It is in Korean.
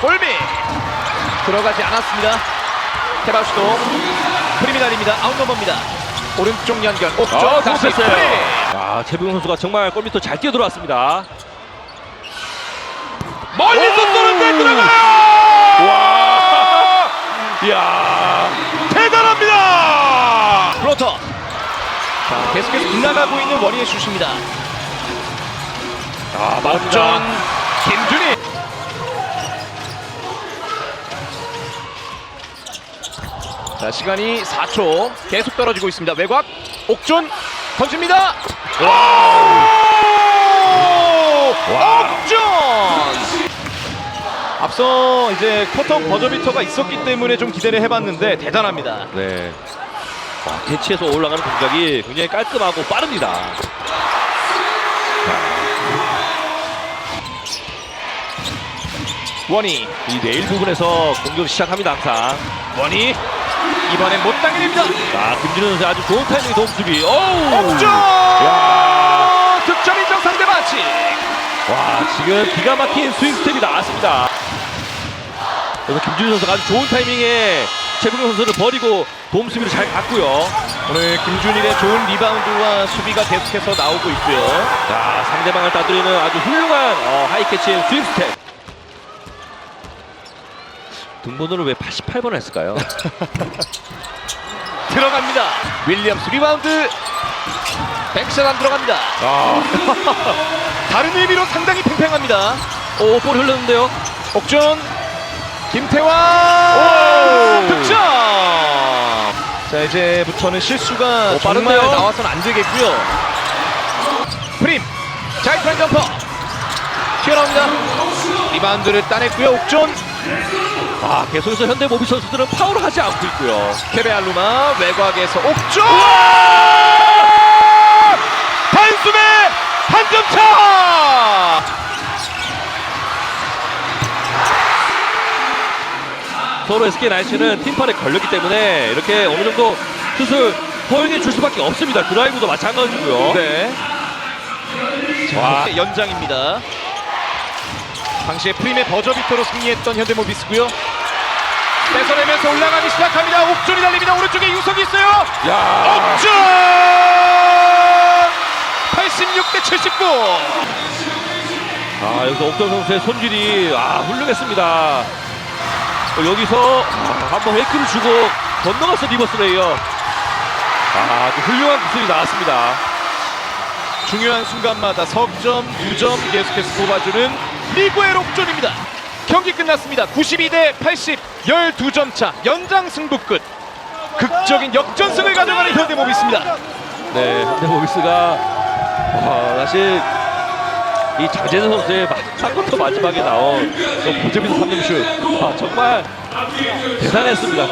골밑 들어가지 않았습니다. 테바슈도 프리미날입니다. 아웃넘버입니다. 오른쪽 연결 옥쪽 아, 다시. 프리 야, 최병현 선수가 정말 골밑으로 잘 뛰어 들어왔습니다. 멀리서 쏘는데 들어가요! 와! 이야, 대단합니다! 플로터 자, 계속해서 빗나가고 있는 원희의 슛입니다. 아, 역전 김준희 자 시간이 4초 계속 떨어지고 있습니다. 외곽 옥준 던집니다. 와! 옥준 앞서 이제 쿼터 버저비터가 있었기 때문에 좀 기대를 해봤는데 대단합니다. 네. 와, 대치에서 올라가는 동작이 굉장히 깔끔하고 빠릅니다. 원희. 이 네일 부분에서 공격을 시작합니다, 항상. 원희 이번엔 못 당깁니다 자, 김진우 선수 아주 좋은 타이밍 도움 수비. 오우! 옥준 야. 득점 인정 상대 반칙 와 지금 기가 막힌 스윙 스텝이 나왔습니다. 그래서 김준희 선수가 아주 좋은 타이밍에 최국영 선수를 버리고 도움 수비를 잘 갔고요. 오늘 김준일의 좋은 리바운드와 수비가 계속해서 나오고 있고요. 자 상대방을 따돌리는 아주 훌륭한 어, 하이 캐치의 스윙 스텝. 등번호를 왜 88번을 했을까요? 들어갑니다. 윌리엄스 리바운드. 백샷 안 들어갑니다. 아, 다른 의미로 상당히 팽팽합니다. 오, 볼 흘렀는데요. 옥준, 김태환 오! 득점. 자 이제부터는 실수가 오, 정말 빠른데요? 나와서는 안 되겠고요. 프림, 자이프란 점퍼 튀어나옵니다. 리바운드를 따냈고요. 옥준, 아, 계속해서 현대모비 선수들은 파울을 하지 않고 있고요. 케베알루마 외곽에서 옥준 단숨에 한 점 차. 서로 SK 나이츠는 팀판에 걸렸기 때문에 이렇게 어느 정도 슛을 허용해 줄 수밖에 없습니다. 드라이브도 마찬가지고요. 네. 와. 자, 연장입니다. 당시에 프림의 버저비터로 승리했던 현대모비스고요. 뺏어내면서 올라가기 시작합니다. 옥준이 달립니다. 오른쪽에 유석이 있어요. 야. 옥준 86대 79. 아 여기서 옥전 선수의 손질이 아 훌륭했습니다. 어, 여기서 아, 한번 웨이크를 주고 건너가서 리버스 레이어. 아 아주 훌륭한 기술이 나왔습니다. 중요한 순간마다 석점, 2점 계속해서 뽑아주는 리구의 옥존입니다. 경기 끝났습니다. 92 대 80, 12점 차, 연장 승부 끝. 극적인 역전승을 가져가는 현대모비스입니다. 네 현대모비스가 아, 사실 이 장재선 선수의 마- 사쿼터 마지막에 나온 그 보재빈 3점슛 아, 정말 대단했습니다.